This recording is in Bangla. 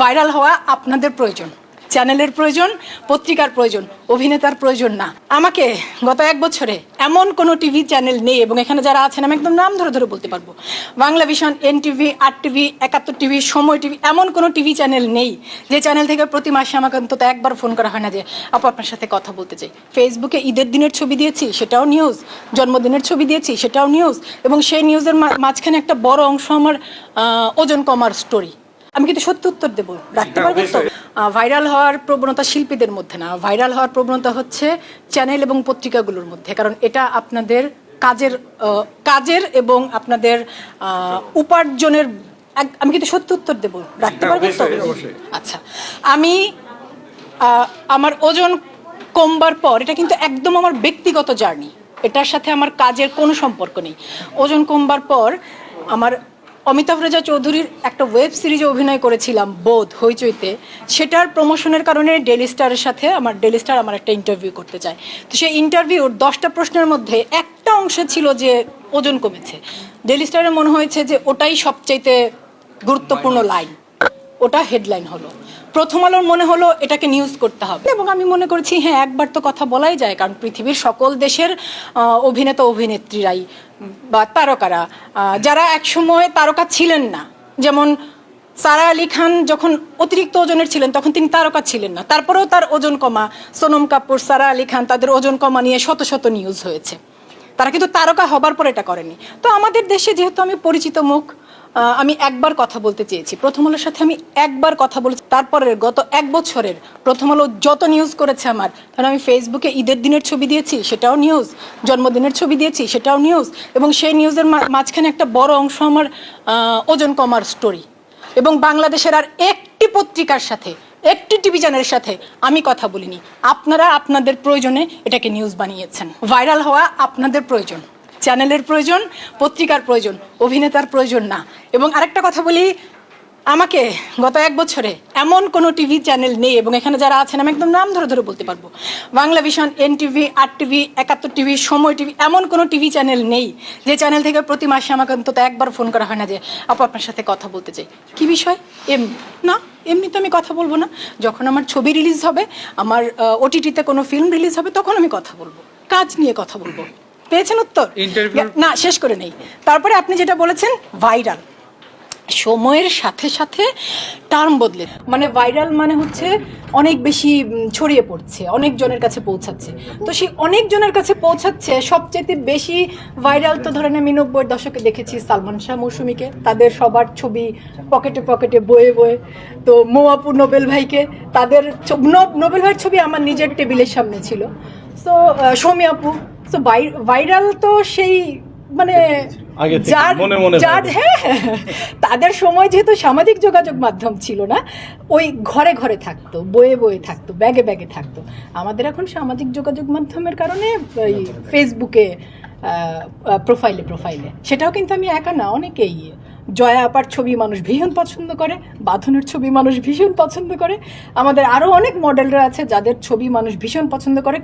ভাইরাল হওয়া আপনাদের প্রয়োজন। চ্যানেলের প্রয়োজন, পত্রিকার প্রয়োজন, অভিনেতার প্রয়োজন না। আমাকে গত এক বছরে এমন কোনো টিভি চ্যানেল নেই এবং এখানে যারা আছেন, আমি একদম নাম ধরে ধরে বলতে পারব। বাংলা ভিশন এন টিভি আট TV, Ekattor TV, Somoy TV, এমন কোনো টিভি চ্যানেল নেই যে চ্যানেল থেকে প্রতি মাসে আমাকে অন্তত একবার ফোন করা হয় না যে, আপু, আপনার সাথে কথা বলতে চাই। ফেসবুকে ঈদের দিনের ছবি দিয়েছি, সেটাও নিউজ জন্মদিনের ছবি দিয়েছি, সেটাও নিউজ এবং সেই নিউজের মাঝখানে একটা বড় অংশ আমার ওজন কমার স্টোরি আমি কিন্তু সত্য উত্তর দেবো রাখতে পারব তো? ভাইরাল হওয়ার প্রবণতা শিল্পীদের মধ্যে না ভাইরাল হওয়ার প্রবণতা হচ্ছে চ্যানেল এবং পত্রিকাগুলোর মধ্যে কারণ এটা আপনাদের কাজের কাজের এবং আপনাদের উপার্জনের আমি কিন্তু সত্য উত্তর দেবো রাখতে পারব তো? আচ্ছা আমি আমার ওজন কমবার পর এটা কিন্তু একদম আমার ব্যক্তিগত জার্নি এটার সাথে আমার কাজের কোনো সম্পর্ক নেই। ওজন কমবার পর আমার অমিতাভ রেজা চৌধুরীর একটা ওয়েব সিরিজে অভিনয় করেছিলাম বোধ হইচইতে। সেটার প্রমোশনের কারণে ডেলি স্টারের সাথে আমার ডেলি স্টার আমার একটা ইন্টারভিউ করতে চায়। তো সেই ইন্টারভিউর দশটা প্রশ্নের মধ্যে একটা অংশ ছিল যে ওজন কমেছে। ডেলি স্টারের মনে হয়েছে যে ওটাই সবচাইতে গুরুত্বপূর্ণ লাইন ওটা হেডলাইন হলো। প্রথম আলোর মনে হলো এটাকে নিউজ করতে হবে। এবং আমি মনে করছি হ্যাঁ একবার তো কথা বলাই যায়, কারণ পৃথিবীর সকল দেশের অভিনেতা, অভিনেত্রীরাই বা তারকারা যারা একসময় তারকা ছিলেন না। যেমন সারা আলী খান যখন অতিরিক্ত ওজনের ছিলেন, তখন তিনি তারকা ছিলেন না। তারপরেও তার ওজন কমা। সোনম কাপুর, সারা আলী খান, তাদের ওজন কমা নিয়ে শত শত নিউজ হয়েছে। তারা কিন্তু তারকা হবার পর এটা করেনি। তো আমাদের দেশে যেহেতু আমি পরিচিত মুখ আমি একবার কথা বলতে চেয়েছি। প্রথম আলোর সাথে আমি একবার কথা বলেছি। তারপরে গত এক বছরের প্রথম আলো যত নিউজ করেছে আমার কারণ আমি ফেসবুকে ঈদের দিনের ছবি দিয়েছি, সেটাও নিউজ জন্মদিনের ছবি দিয়েছি, সেটাও নিউজ এবং সেই নিউজের মাঝখানে একটা বড় অংশ আমার ওজন কমার স্টোরি এবং বাংলাদেশের আর একটি পত্রিকার সাথে, একটি টিভি চ্যানেলের সাথে আমি কথা বলিনি। আপনারা আপনাদের প্রয়োজনে এটাকে নিউজ বানিয়েছেন। ভাইরাল হওয়া আপনাদের প্রয়োজন। চ্যানেলের প্রয়োজন, পত্রিকার প্রয়োজন, অভিনেতার প্রয়োজন না। এবং আরেকটা কথা বলি, আমাকে গত এক বছরে এমন কোনো টিভি চ্যানেল নেই, এবং এখানে যারা আছেন, আমি একদম নাম ধরে ধরে বলতে পারব। বাংলা ভিশন এন টিভি আট TV, Ekattor TV, Somoy TV, এমন কোনো টিভি চ্যানেল নেই, যে চ্যানেল থেকে প্রতি মাসে আমাকে অন্তত একবার ফোন করা হয় না যে, আপু, আপনার সাথে কথা বলতে চাই। কি বিষয়? এমনি না, এমনি তো আমি কথা বলব না। যখন আমার ছবি রিলিজ হবে, আমার ওটিটিতে কোনো ফিল্ম রিলিজ হবে, তখন আমি কথা বলব। কাজ নিয়ে কথা বলব। পেয়েছেন উত্তর? না শেষ করে নেই। তারপরে আপনি যেটা বলেছেন ভাইরাল সময়ের সাথে সাথে টার্ম বদলে মানে ভাইরাল মানে হচ্ছে অনেক বেশি ছড়িয়ে পড়ছে অনেক জনের কাছে পৌঁছাচ্ছে। তো সেই অনেক জনের কাছে পৌঁছাচ্ছে সবচেয়ে বেশি ভাইরাল তো ধরেন আমি নব্বইয়ের দশকে দেখেছি সালমান শাহ মৌসুমীকে। তাদের সবার ছবি পকেটে পকেটে বয়ে বয়ে। তো মোয়াপু নোবেল ভাইকে তাদের নোবেল ভাইয়ের ছবি আমার নিজের টেবিলের সামনে ছিল। সো সৌমি আপু সো ভাইরাল তো সেই মানে যার যার হ্যাঁ তাদের সময় যেহেতু সামাজিক যোগাযোগ মাধ্যম ছিল না ওই ঘরে ঘরে থাকতো বয়ে বয়ে থাকতো ব্যাগে ব্যাগে থাকতো। আমাদের এখন সামাজিক যোগাযোগ মাধ্যমের কারণে ওই ফেসবুকে প্রোফাইলে প্রোফাইলে সেটাও কিন্তু আমি একা না অনেকেই। জয়া আপার ছবি মানুষ ভীষণ পছন্দ করে বাঁধনের ছবি মানুষ ভীষণ পছন্দ করে। আমাদের আরও অনেক মডেলরা আছে যাদের ছবি মানুষ ভীষণ পছন্দ করে।